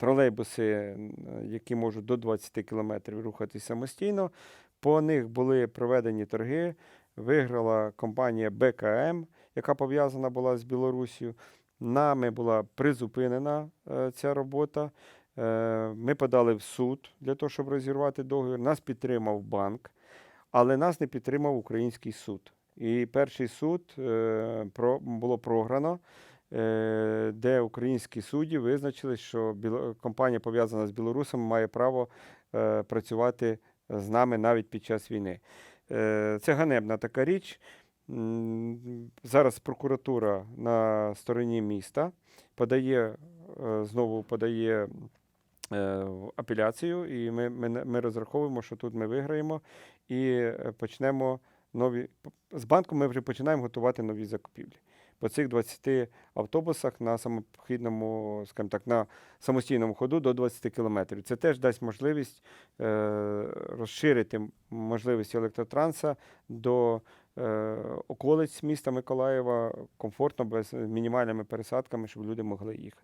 тролейбуси, які можуть до 20 кілометрів рухатись самостійно. По них були проведені торги. Виграла компанія БКМ, яка пов'язана була з Білорусією. Нами була призупинена е, ця робота. Е, Ми подали в суд для того, щоб розірвати договір. Нас підтримав банк, але нас не підтримав український суд. І перший суд е, про, було програно, де українські судді визначили, що компанія, пов'язана з білорусами, має право е, працювати з нами навіть під час війни. Е, Це ганебна така річ. Зараз прокуратура на стороні міста подає, е, знову подає е, апеляцію, і ми, ми, ми розраховуємо, що тут ми виграємо і е, почнемо нові. З банком ми вже починаємо готувати нові закупівлі. По цих 20 автобусах на самохідному, скажімо так, на самостійному ходу до 20 кілометрів. Це теж дасть можливість е, розширити можливості електротранса до е, околиць міста Миколаєва комфортно, без мінімальними пересадками, щоб люди могли їхати.